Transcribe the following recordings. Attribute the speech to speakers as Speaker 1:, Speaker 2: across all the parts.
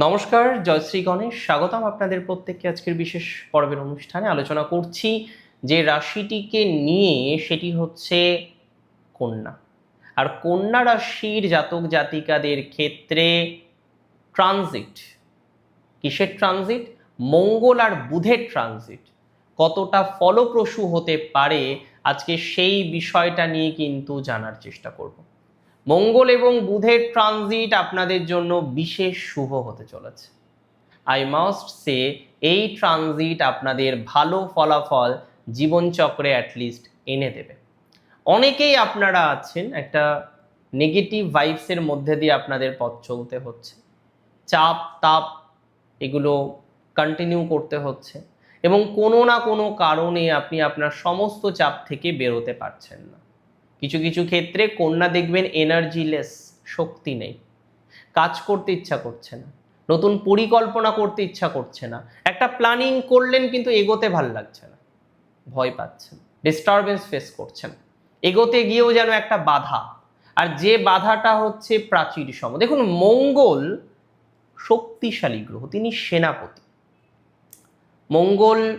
Speaker 1: নমস্কার, জয়শ্রী গণেশ। স্বাগতম আপনাদের প্রত্যেককে আজকের বিশেষ পর্বের অনুষ্ঠানে। আলোচনা করছি যে রাশিটিকে নিয়ে, সেটি হচ্ছে কন্যা। আর কন্যা রাশির জাতক জাতিকাদের ক্ষেত্রে ট্রানজিট। কিসের ট্রানজিট? মঙ্গল আর বুধের ট্রানজিট। কতটা ফলপ্রসূ হতে পারে, আজকে সেই বিষয়টা নিয়ে কিন্তু জানার চেষ্টা করব। মঙ্গল এবং বুধের ট্রানজিট আপনাদের জন্য বিশেষ শুভ হতে চলেছে। আই মাস্ট সে এই ট্রানজিট আপনাদের ভালো ফলাফল জীবনচক্রে অ্যাটলিস্ট এনে দেবে। অনেকেই আপনারা আছেন, একটা নেগেটিভ ভাইবসের মধ্যে দিয়ে আপনাদের পথ চলতে হচ্ছে। চাপ, তাপ, এগুলো কন্টিনিউ করতে হচ্ছে এবং কোনো না কোনো কারণে আপনি আপনার সমস্ত চাপ থেকে বেরোতে পারছেন না। কিছু কিছু ক্ষেত্রে কন্যা দেখবেন এনার্জিলেস শক্তি নেই। কাজ করতে ইচ্ছা করছে না। নতুন পরিকল্পনা করতে ইচ্ছা করছে না। একটা প্ল্যানিং করলেন কিন্তু এগোতে ভালো লাগছে না। ভয় পাচ্ছেন ডিস্টারবেন্স ফেস করছেন। এগোতে গিয়েও যেন একটা বাধা। আর যে বাধাটা হচ্ছে প্রাচীর সম। দেখুন, মঙ্গল শক্তিশালী গ্রহ, তিনি সেনাপতি। মঙ্গল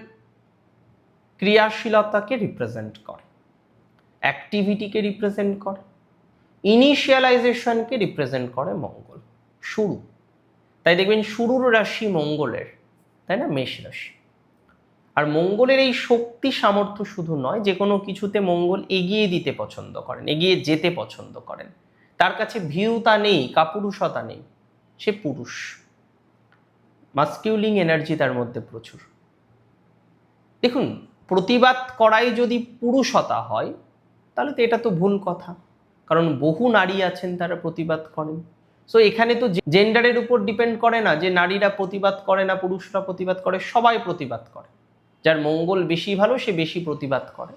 Speaker 1: ক্রিয়াশীলতাকে রিপ্রেজেন্ট করে। অ্যাক্টিভিটিকে রিপ্রেজেন্ট করে ইনিশিয়ালাইজেশনকে রিপ্রেজেন্ট করে মঙ্গল, শুরু। তাই দেখবেন শুরুর রাশি মঙ্গলের, তাই না? মেষ রাশি। আর মঙ্গলের এই শক্তি সামর্থ্য শুধু নয়, যে কোনো কিছুতে মঙ্গল এগিয়ে দিতে পছন্দ করেন, এগিয়ে যেতে পছন্দ করেন। তার কাছে ভীরুতা নেই, কাপুরুষতা নেই, সে পুরুষ। মাস্কিউলিং এনার্জি তার মধ্যে প্রচুর। দেখুন, প্রতিবাদ করাই যদি পুরুষতা হয় তাহলে তো এটা তো ভুল কথা। কারণ বহু নারী আছেন তারা প্রতিবাদ করেন। সো এখানে তো জেন্ডারের উপর ডিপেন্ড করে না, যে নারীরা প্রতিবাদ করে না, পুরুষরা প্রতিবাদ করে, সবাই প্রতিবাদ করে। যার মঙ্গল বেশি ভালো, সে বেশি প্রতিবাদ করে।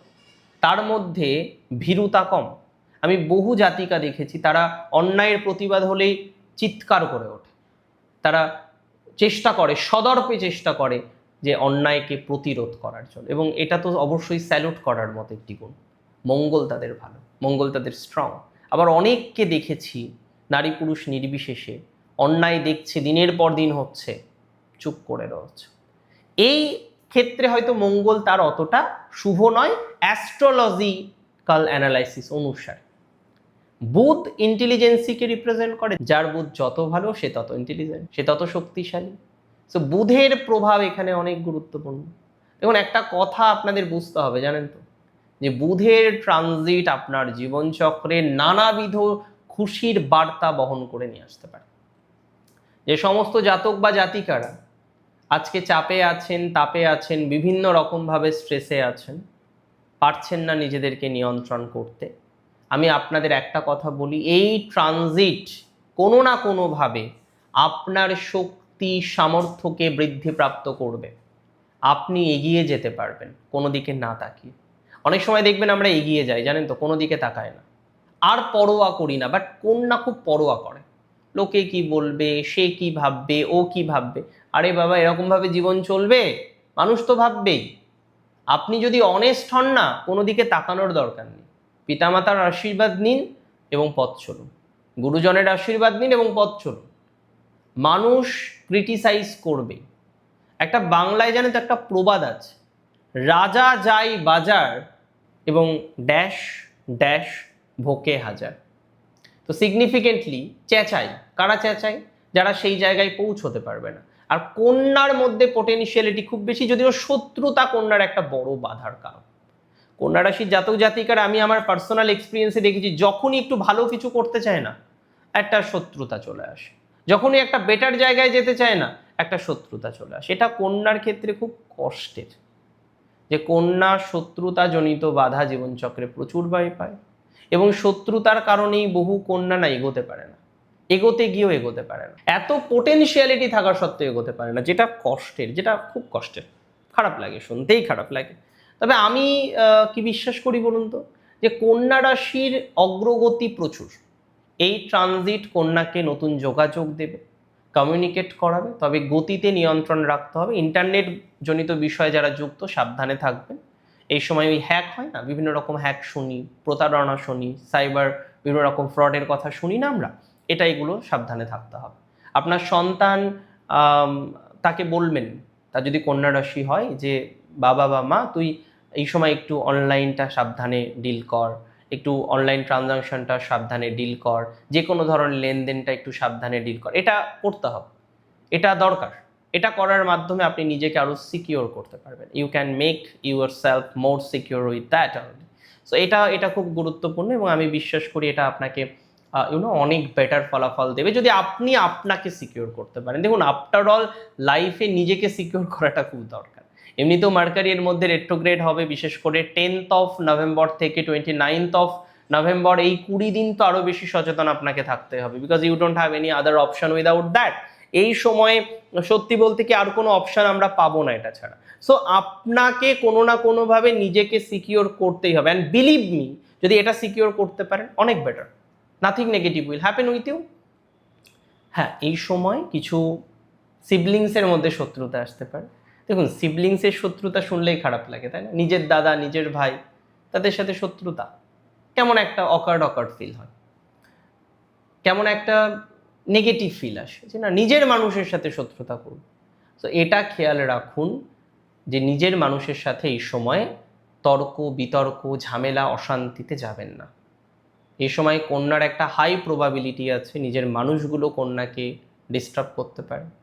Speaker 1: তার মধ্যে ভীরুতা কম। আমি বহু জাতিকা দেখেছি, তারা অন্যায়ের প্রতিবাদ হলেই চিৎকার করে ওঠে। তারা চেষ্টা করে, সদর্পে চেষ্টা করে যে অন্যায়কে প্রতিরোধ করার জন্য। এবং এটা তো অবশ্যই স্যালুট করার মতো একটি গুণ। মঙ্গল তাদের ভালো, মঙ্গল তাদের স্ট্রং আবার অনেককে দেখেছি, নারী পুরুষ নির্বিশেষে, অন্যায় দেখছে, দিনের পর দিন হচ্ছে, চুপ করে রয়েছে। এই ক্ষেত্রে হয়তো মঙ্গল তার অতটা শুভ নয় অ্যাস্ট্রোলজিক্যাল অ্যানালাইসিস অনুসারে। বুধ ইন্টেলিজেন্সিকে রিপ্রেজেন্ট করে, যার বুধ যত ভালো, সে তত ইন্টেলিজেন্ট সে তত শক্তিশালী। সো বুধের প্রভাব এখানে অনেক গুরুত্বপূর্ণ। দেখুন, একটা কথা আপনাদের বুঝতে হবে, জানেন তো? যে বুধের ট্রানজিট আপনার জীবনচক্রে নানাবিধ খুশির বার্তা বহন করে নিয়ে আসতে পারে। যে সমস্ত জাতক বা জাতিকারা আজকে চাপে আছেন, তাপে আছেন, বিভিন্ন রকমভাবে স্ট্রেসে আছেন, পারছেন না নিজেদেরকে নিয়ন্ত্রণ করতে, আমি আপনাদের একটা কথা বলি, এই ট্রানজিট কোনো না কোনোভাবে আপনার শক্তি, সামর্থ্যকে বৃদ্ধিপ্রাপ্ত করবে। আপনি এগিয়ে যেতে পারবেন, কোনো দিকে না তাকিয়ে। অনেক সময় দেখবেন আমরা এগিয়ে যাই, জানেন তো? কোনো দিকে তাকায় না। আর পরোয়া করি না বাট কোন না খুব পরোয়া করে। লোকে কি বলবে? সে কি ভাববে? ও কি ভাববে? আরে বাবা, এরকমভাবে জীবন চলবে? মানুষ তো ভাববেই। আপনি যদি অনেস্ট হন না, কোনো দিকে তাকানোর দরকার নেই। পিতামাতার আশীর্বাদ নিন এবং পথ চলুন। গুরুজনের আশীর্বাদ নিন এবং পথ চলুন। মানুষ ক্রিটিসাইজ করবে। একটা বাংলায় জানেন তো একটা প্রবাদ আছে, রাজা যাই বাজার এবং ড্যাশ ড্যাশ ভোকে হাজার। তো সিগনিফিকেন্টলি চেঁচাই। কারা চেঁচাই? যারা সেই জায়গায় পৌঁছতে পারবে না। আর কন্যার মধ্যে পোটেনশিয়ালিটি খুব বেশি, যদিও শত্রুতা কন্যার একটা বড় বাধার কারণ। কন্যা রাশির জাতক জাতিকার আমি আমার পার্সোনাল এক্সপিরিয়েন্সে দেখেছি, যখনই একটু ভালো কিছু করতে চায় না, একটা শত্রুতা চলে আসে। যখনই একটা বেটার জায়গায় যেতে চায় না, একটা শত্রুতা চলে আসে। এটা কন্যার ক্ষেত্রে খুব কষ্টের। যে কন্যা শত্রুতা জনিত বাধা জীবনচক্রে প্রচুর ভয় পায় এবং শত্রুতার কারণেই বহু কন্যা না এগোতে পারে না। এগোতে গিয়েও এগোতে পারে না। এত পোটেনশিয়ালিটি থাকা সত্ত্বেও এগোতে পারে না, যেটা কষ্টের, যেটা খুব কষ্টের। খারাপ লাগে, শুনতেই খারাপ লাগে। তবে আমি কি বিশ্বাস করি বলুন তো? যে কন্যা রাশির অগ্রগতি প্রচুর। এই ট্রানজিট কন্যাকে নতুন যোগাযোগ দেবে। কমিউনিকেট করাবে, তবে গতিতে নিয়ন্ত্রণ রাখতে হবে। ইন্টারনেট জনিত বিষয়ে যারা যুক্ত, সাবধানে থাকবেন। এই সময় ওই হ্যাক হয় না? বিভিন্ন রকম হ্যাক শুনি, প্রতারণা শুনি সাইবার বিভিন্ন রকম ফ্রডের কথা শুনি না আমরা? এটা এগুলো সাবধানে থাকতে হবে। আপনার সন্তান তাকে বলবেন তার যদি কন্যা রাশি হয় যে, বাবা বা মা, তুই এই সময় একটু অনলাইনটা সাবধানে ডিল কর। একটু অনলাইন ট্রানজাকশনটা সাবধানে ডিল কর। যে কোনো ধরনের লেনদেনটা একটু সাবধানে ডিল কর। এটা করতে হবে। এটা দরকার। এটা করার মাধ্যমে আপনি নিজেকে আরও সিকিওর করতে পারবেন। You can make yourself more secure with that only so এটা এটা খুব গুরুত্বপূর্ণ এবং আমি বিশ্বাস করি এটা আপনাকে ইউনো অনেক বেটার ফলাফল দেবে। যদি আপনি আপনাকে সিকিওর করতে পারেন। দেখুন আফটার অল লাইফে নিজেকে সিকিওর করাটা খুব দরকার। এমনিতেও মার্কারি এর মধ্যে রেট্রোগ্রেড হবে, বিশেষ করে টেন্থ অফ নভেম্বর থেকে টোয়েন্টি নাইনথ অফ নভেম্বর এই কুড়ি দিন তো আরও বেশি সচেতন আপনাকে থাকতে হবে because you don't have any other option without that এই সময়ে সত্যি বলতে কি আর কোনো অপশন আমরা পাবো না এটা ছাড়া। সো আপনাকে কোনো না কোনোভাবে নিজেকে সিকিওর করতেই হবে অ্যান্ড বিলিভ মি যদি এটা সিকিওর করতে পারেন, অনেক better nothing negative will happen with you হ্যাঁ এই সময় কিছু সিবলিংসের মধ্যে শত্রুতা আসতে পারে। দেখুন সিবলিংসের শত্রুতা শুনলেই খারাপ লাগে, তাই না? নিজের দাদা, নিজের ভাই, তাদের সাথে শত্রুতা। কেমন একটা অকার্ড অকার্ড ফিল হয়। কেমন একটা নেগেটিভ ফিল আসে যে, না, নিজের মানুষের সাথে শত্রুতা করুন তো এটা খেয়াল রাখুন যে, নিজের মানুষের সাথে এই সময় তর্ক, বিতর্ক, ঝামেলা, অশান্তিতে যাবেন না। এই সময় কন্যার একটা হাই প্রবাবিলিটি আছে নিজের মানুষগুলো কন্যাকে ডিস্টার্ব করতে পারে।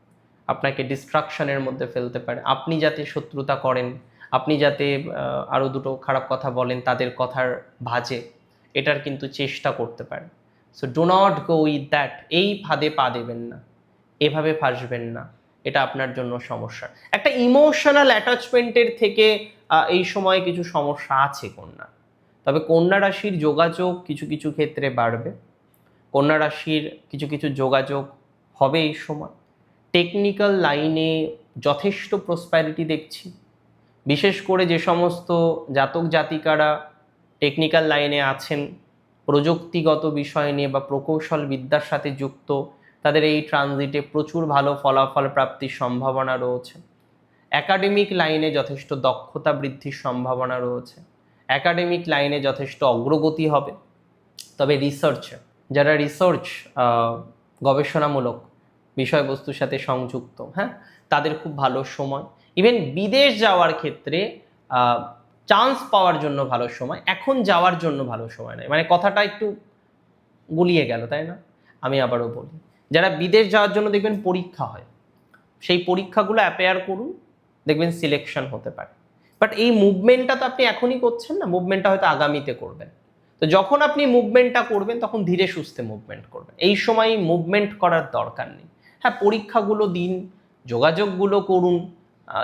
Speaker 1: আপনাকে ডিস্ট্রাকশনের মধ্যে ফেলতে পারে। আপনি যাতে শত্রুতা করেন, আপনি যাতে আরও দুটো খারাপ কথা বলেন তাদের কথার ভাজে, এটার কিন্তু চেষ্টা করতে পারে so do not go with that এই ফাঁদে পা দেবেন না। এভাবে ফাঁসবেন না। এটা আপনার জন্য সমস্যা। একটা ইমোশনাল অ্যাটাচমেন্টের থেকে এই সময় কিছু সমস্যা আছে কন্যা। তবে কন্যা রাশির যোগাযোগ কিছু কিছু ক্ষেত্রে বাড়বে। কন্যা রাশির কিছু কিছু যোগাযোগ হবে এই সময়। টেকনিক্যাল লাইনে যথেষ্ট প্রসপ্যারিটি দেখছি। বিশেষ করে যে সমস্ত জাতক জাতিকারা টেকনিক্যাল লাইনে আছেন, প্রযুক্তিগত বিষয় নিয়ে বা প্রকৌশল বিদ্যার সাথে যুক্ত, তাদের এই ট্রানজিটে প্রচুর ভালো ফলাফল প্রাপ্তির সম্ভাবনা রয়েছে। অ্যাকাডেমিক লাইনে যথেষ্ট দক্ষতা বৃদ্ধির সম্ভাবনা রয়েছে। অ্যাকাডেমিক লাইনে যথেষ্ট অগ্রগতি হবে। তবে রিসার্চ যারা রিসার্চ গবেষণামূলক বিষয়বস্তুর সাথে সংযুক্ত হ্যাঁ? তাদের খুব ভালো সময়। ইভেন বিদেশ যাওয়ার ক্ষেত্রে চান্স পাওয়ার জন্য ভালো সময়, এখন যাওয়ার জন্য ভালো সময় নয় মানে কথাটা একটু গুলিয়ে গেল, তাই না? আমি আবারও বলি, যারা বিদেশ যাওয়ার জন্য দেখবেন পরীক্ষা হয়, সেই পরীক্ষাগুলো অ্যাপেয়ার করুন, দেখবেন সিলেকশন হতে পারে। বাট এই মুভমেন্টটা তো আপনি এখনই করছেন না মুভমেন্টটা হয়তো আগামীতে করবেন। তো যখন আপনি মুভমেন্টটা করবেন, তখন ধীরে সুস্থে মুভমেন্ট করবেন। এই সময় মুভমেন্ট করার দরকার নেই। হ্যাঁ পরীক্ষাগুলো দিন, যোগাযোগগুলো করুন।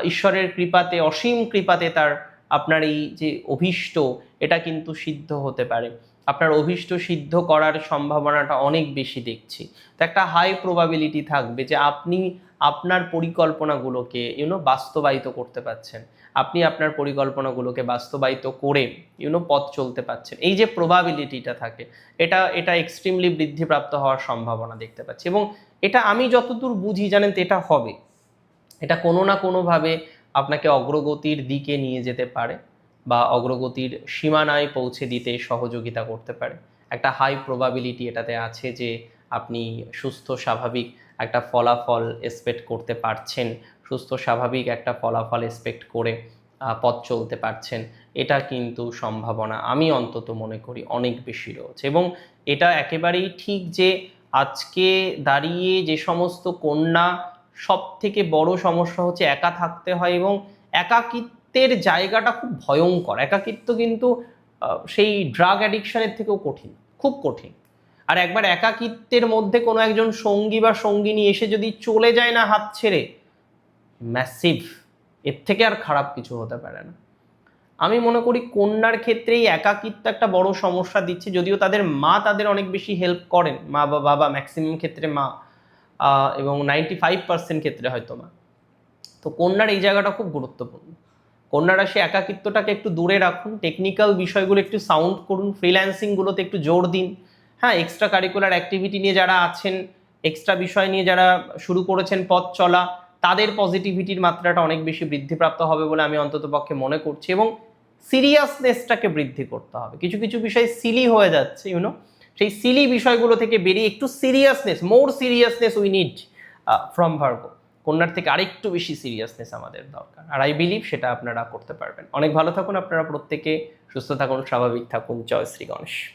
Speaker 1: ঈশ্বরের কৃপাতে, অসীম কৃপাতে তার আপনার এই যে অভীষ্ট, এটা কিন্তু সিদ্ধ হতে পারে। আপনার অভীষ্ট সিদ্ধ করার সম্ভাবনাটা অনেক বেশি দেখছি। তো একটা হাই প্রবাবিলিটি থাকবে যে আপনি আপনার পরিকল্পনাগুলোকে ইউনো বাস্তবায়িত করতে পারছেন। আপনি আপনার পরিকল্পনাগুলোকে বাস্তবায়িত করে ইউনো পথ চলতে পারছেন। এই যে প্রবাবিলিটিটা থাকে, এটা এটা এক্সট্রিমলি বৃদ্ধিপ্রাপ্ত হওয়ার সম্ভাবনা দেখতে পাচ্ছি। এবং এটা আমি যতদূর বুঝি, জানেন তো, এটা হবে। এটা কোনো না কোনোভাবে আপনাকে অগ্রগতির দিকে নিয়ে যেতে পারে। বা অগ্রগতির সীমানায় পৌঁছে দিতে সহযোগিতা করতে পারে। একটা হাই প্রবাবিলিটি এটাতে আছে যে আপনি সুস্থ, স্বাভাবিক একটা ফলাফল এক্সপেক্ট করতে পারছেন। সুস্থ, স্বাভাবিক একটা ফলাফল এক্সপেক্ট করে পথ চলতে পারছেন। এটা কিন্তু সম্ভাবনা আমি অন্তত মনে করি অনেক বেশি রয়েছে এবং এটা একেবারেই ঠিক যে আজকে দাঁড়িয়ে যে সমস্ত কন্যা সব থেকে বড় সমস্যা হচ্ছে একা থাকতে হয় এবং একাকিত্বের জায়গাটা খুব ভয়ঙ্কর। একাকিত্ব কিন্তু সেই ড্রাগ অ্যাডিকশনের থেকেও কঠিন, খুব কঠিন। আর একবার একাকিত্বের মধ্যে কোনো একজন সঙ্গী বা সঙ্গিনী এসে যদি চলে যায় না হাত ছেড়ে ম্যাসিভ এর থেকে আর খারাপ কিছু হতে পারে না। আমি মনে করি কন্যার ক্ষেত্রেই একাকিত্ব একটা বড় সমস্যা দিচ্ছে, যদিও তাদের মা তাদের অনেক বেশি হেল্প করেন। মা বা বাবা ম্যাক্সিমাম ক্ষেত্রে মা এবং নাইনটি ফাইভ পার্সেন্ট ক্ষেত্রে হয়তো মা। তো কন্যার এই জায়গাটা খুব গুরুত্বপূর্ণ। কন্যা রাশি একাকিত্বটাকে একটু দূরে রাখুন টেকনিক্যাল বিষয়গুলো একটু সাউন্ড করুন ফ্রিল্যান্সিংগুলোতে একটু জোর দিন। হ্যাঁ এক্সট্রা কারিকুলার অ্যাক্টিভিটি নিয়ে যারা আছেন এক্সট্রা বিষয় নিয়ে যারা শুরু করেছেন পথ চলা, তাদের পজিটিভিটির মাত্রাটা অনেক বেশি বৃদ্ধিপ্রাপ্ত হবে বলে আমি অন্ততপক্ষে মনে করছি এবং সিরিয়াসনেসটাকে বৃদ্ধি করতে হবে। কিছু কিছু বিষয় সিলি হয়ে যাচ্ছে ইউনো সেই সিলি বিষয়গুলো থেকে বেরিয়ে একটু seriousness more seriousness we need from Virgo কন্যার থেকে আরেকটু বেশি সিরিয়াসনেস আমাদের দরকার। আর আই বিলিভ সেটা আপনারা করতে পারবেন। অনেক ভালো থাকুন, আপনারা প্রত্যেকে সুস্থ থাকুন, স্বাভাবিক থাকুন। জয় শ্রী গণেশ।